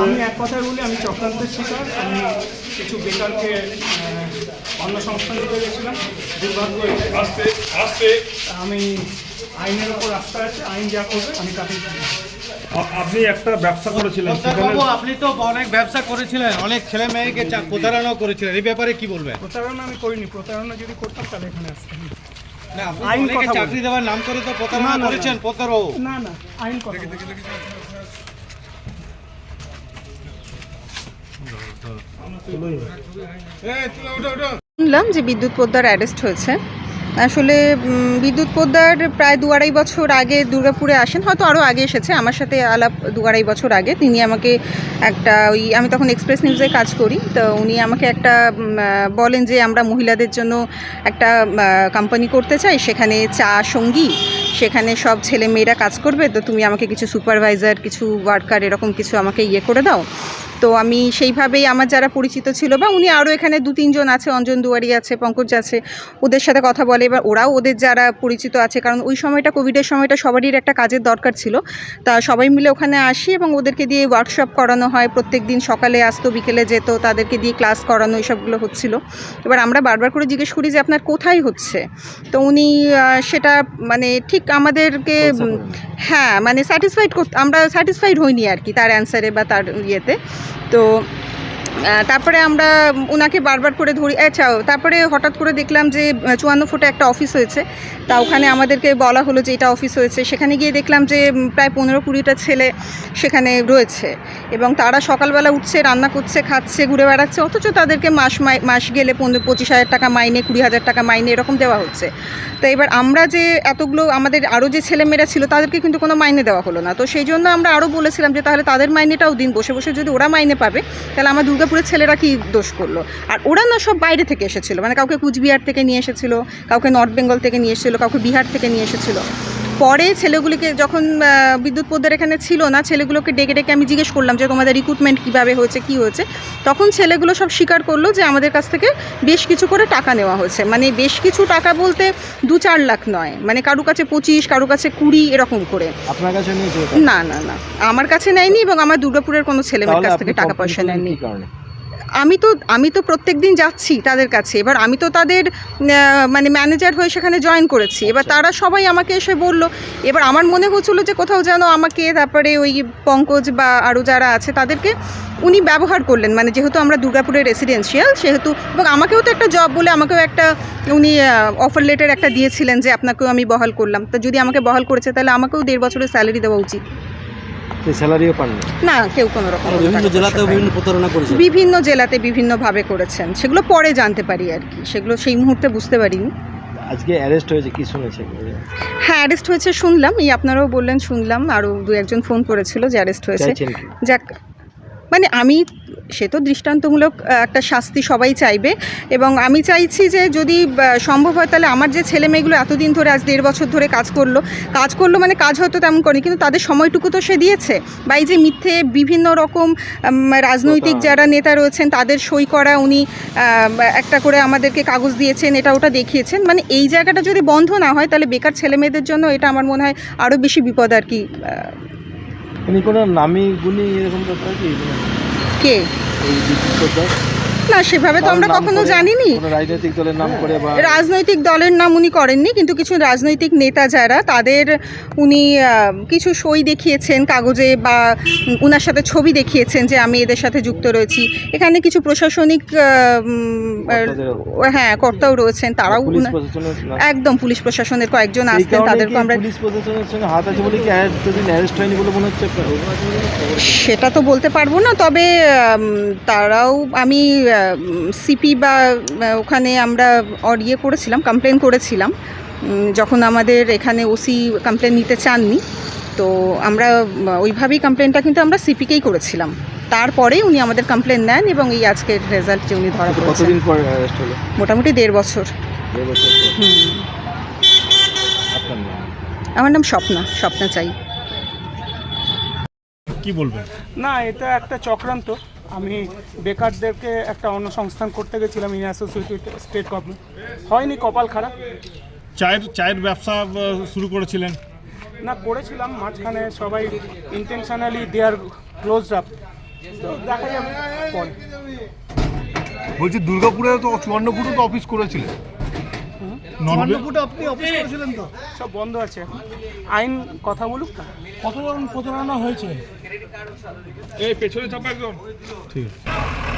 আমি এক কথায় বলি আমি চক্রান্তের শিকার। আমি কিছু বেকারকে অন্য সংস্থান দিতে গেছিলাম। দুর্ভাগ্য। আস্তে আস্তে। আমি আইনের ওপর আস্থা আছে আইন যা করবে আমি তাকে আপনি একটা ব্যবসা করেছিলেন আপনি তো অনেক ব্যবসা করেছিলেন অনেক ছেলে মেয়েকে প্রতারণাও করেছিলেন এই ব্যাপারে কি বলবেন? প্রতারণা আমি করিনি প্রতারণা যদি করতাম তাহলে এখানে আসতাম। না। আপনি চাকরি দেওয়ার নাম করে তো প্রতারণা। করেছেন প্রতারক। না না আইন কথা বলছি। শুনলাম যে বিদ্যুৎ পোদ্দার অ্যারেস্ট হয়েছে। আসলে বিদ্যুৎ পোদ্দার প্রায় দু আড়াই বছর আগে দুর্গাপুরে আসেন, হয়তো আরও আগে এসেছে, আমার সাথে আলাপ দু আড়াই বছর আগে। তিনি আমাকে একটা ওই, আমি তখন এক্সপ্রেস নিউজে কাজ করি, তো উনি আমাকে একটা বলেন যে আমরা মহিলাদের জন্য একটা কোম্পানি করতে চাই, সেখানে চা, সঙ্গী, সেখানে সব ছেলে মেয়েরা কাজ করবে, তো তুমি আমাকে কিছু সুপারভাইজার কিছু ওয়ার্কার এরকম কিছু আমাকে ইয়ে করে দাও। তো আমি সেইভাবেই আমার যারা পরিচিত ছিল বা উনি আরও এখানে দু তিনজন আছে অঞ্জন দুয়ারি আছে পঙ্কজ আছে ওদের সাথে কথা বলে এবার ওরাও ওদের যারা পরিচিত আছে কারণ ওই সময়টা কোভিডের সময়টা সবারই একটা কাজের দরকার ছিল। তা সবাই মিলে ওখানে আসি এবং ওদেরকে দিয়ে ওয়ার্কশপ করানো হয় প্রত্যেক দিন সকালে আসতো বিকেলে যেত তাদেরকে দিয়ে ক্লাস করানো এইসবগুলো হচ্ছিল। এবার আমরা বারবার করে জিজ্ঞেস করি যে আপনার কোথায় হচ্ছে? তো উনি সেটা মানে ঠিক আমাদেরকে হ্যাঁ মানে স্যাটিসফাইড করতে আমরা স্যাটিসফাইড হইনি আর কি তার অ্যান্সারে বা তার ইয়েতে। তো আহ, তারপরে আমরা ওনাকে বারবার করে ধরি আচ্ছা তারপরে হঠাৎ করে দেখলাম যে চুয়ান্ন ফুটে একটা অফিস হয়েছে। তা ওখানে আমাদেরকে বলা হলো যে, এটা অফিস হয়েছে। সেখানে গিয়ে দেখলাম যে প্রায় পনেরো কুড়িটা ছেলে সেখানে রয়েছে। এবং তারা সকালবেলা উঠছে, রান্না করছে, খাচ্ছে, ঘুরে বেড়াচ্ছে। অথচ তাদেরকে মাস মাস গেলে পনেরো, পঁচিশ হাজার টাকা মাইনে, কুড়ি হাজার টাকা মাইনে এরকম দেওয়া হচ্ছে। তো এবার আমরা যে এতগুলো আমাদের আরও যে ছেলেমেয়েরা ছিল, তাদেরকে কিন্তু কোনো মাইনে দেওয়া হলো না। তো সেই জন্য আমরা আরও বলেছিলাম যে, তাহলে তাদের মাইনেটাও দিন। বসে বসে যদি ওরা মাইনে পাবে, তাহলে আমার দুর্গাপুরের ছেলেরা কি দোষ করল? আর ওরা না সব বাইরে থেকে এসেছিল মানে কাউকে কুচবিহার থেকে নিয়ে এসেছিল কাউকে নর্থ বেঙ্গল থেকে নিয়ে এসেছিল কাউকে বিহার থেকে নিয়ে এসেছিল। পরে ছেলেগুলিকে যখন বিদ্যুৎ পোদ্দার এখানে ছিল না ছেলেগুলোকে ডেকে ডেকে আমি জিজ্ঞেস করলাম যে তোমাদের রিক্রুটমেন্ট কীভাবে হয়েছে কী হয়েছে? তখন ছেলেগুলো সব স্বীকার করল যে আমাদের কাছ থেকে বেশ কিছু করে টাকা নেওয়া হয়েছে। মানে বেশ কিছু টাকা বলতে দু চার লাখ নয় মানে কারও কাছে পঁচিশ কারও কাছে কুড়ি এরকম করে। আপনার কাছে না না না। আমার কাছে নেয়নি এবং আমার দুর্গাপুরের কোনো ছেলেমেয়ের কাছ থেকে টাকা পয়সা কারণে? আমি তো আমি তো প্রত্যেক দিন যাচ্ছি তাদের কাছে। এবার আমি তো তাদের মানে ম্যানেজার হয়ে সেখানে জয়েন করেছি। এবার তারা সবাই আমাকে এসে বলল এবার আমার মনে হচ্ছিল যে কোথাও যেন আমাকে তারপরে ওই পঙ্কজ বা আরও যারা আছে তাদেরকে উনি ব্যবহার করলেন। মানে যেহেতু আমরা দুর্গাপুরের রেসিডেন্সিয়াল সেহেতু এবং আমাকেও তো একটা জব বলে আমাকেও একটা উনি অফার লেটার একটা দিয়েছিলেন যে আপনাকেও আমি বহাল করলাম। তা যদি আমাকে বহাল করেছে তাহলে আমাকেও দেড় বছরের স্যালারি দেওয়া উচিত। সে স্যালারিও পাননি না? কেউ কোনো রকম বিভিন্ন পায়নি। বিভিন্ন প্রতারণা করেছে বিভিন্ন জেলাতে বিভিন্নভাবে করেছেন। সেগুলো পরে জানতে পারি আর কি। সেগুলো সেই মুহূর্তে বুঝতে পারিনি। আজকে অ্যারেস্ট হয়েছে কি শুনেছে হ্যাঁ অ্যারেস্ট হয়েছে শুনলাম। এই আপনারাও বললেন শুনলাম। আরও দু একজন ফোন করেছিল যে অ্যারেস্ট হয়েছে। যাক মানে আমি সে তো দৃষ্টান্তমূলক একটা শাস্তি সবাই চাইবে। এবং আমি চাইছি যে যদি সম্ভব হয় তাহলে আমার যে ছেলে মেয়েগুলো এতদিন ধরে আজ দেড় বছর ধরে কাজ করল কাজ করল মানে কাজ হয়তো তেমন করে কিন্তু তাদের সময়টুকু তো সে দিয়েছে। বা এই যে মিথ্যে বিভিন্ন রকম রাজনৈতিক যারা নেতা রয়েছেন তাদের সই করা উনি একটা করে আমাদেরকে কাগজ দিয়েছেন এটা ওটা দেখিয়েছেন। মানে এই জায়গাটা যদি বন্ধ না হয় তাহলে বেকার ছেলে মেয়েদের জন্য এটা আমার মনে হয় আরও বেশি বিপদ আর কি কোনো নামি গুণী এরকম ব্যাপার কি? কে এই বিদ্যুৎ পোদ্দার? না সেভাবে তো আমরা কখনো জানিনি। রাজনৈতিক দলের নাম করে বা রাজনৈতিক দলের নাম উনি করেননি কিন্তু কিছু রাজনৈতিক নেতা যারা তাদের উনি কিছু সই দেখিয়েছেন কাগজে বা উনার সাথে ছবি দেখিয়েছেন যে আমি এদের সাথে যুক্ত রয়েছি। এখানে কিছু প্রশাসনিক হ্যাঁ কর্তাও রয়েছেন তারাও একদম পুলিশ প্রশাসনের কয়েকজন আসতেন তাদেরকে আমরা? সেটা তো বলতে পারব না তবে তারাও আমি সিপি বা ওখানে আমরা অর ইয়ে করেছিলাম কমপ্লেন করেছিলাম। যখন আমাদের এখানে ওসি কমপ্লেন নিতে চাননি তো আমরা ওইভাবেই কমপ্লেনটা কিন্তু আমরা সিপিকেই করেছিলাম। তারপরে উনি আমাদের কমপ্লেন নেন এবং এই আজকের রেজাল্ট যে উনি ধরা পড়েছেন। কতদিন পর মোটামুটি দেড় বছর। আমার নাম স্বপ্না স্বপ্না চাই। কি বলবেন? না এটা একটা চক্রান্ত। আমি বেকারদেরকে একটা অন্য সংস্থান করতে গেছিলাম ইন অ্যাসোসিয়েটেড স্টেট গভর্নমেন্ট। হয়নি কপাল খারাপ। চায়ের চায়ের ব্যবসা শুরু করেছিলেন? না করেছিলাম মাঝখানে সবাই intentionally they are close up তো দেখা যাবে পরে। বলছি দুর্গাপুরে তো চুয়ান্ন ফুটও তো অফিস করেছিলেন। সব বন্ধ আছে। আইন কথা বলুক না কতজন প্রতারণা হয়েছে? এই পেছনে চাপা একদম। ঠিক। আছে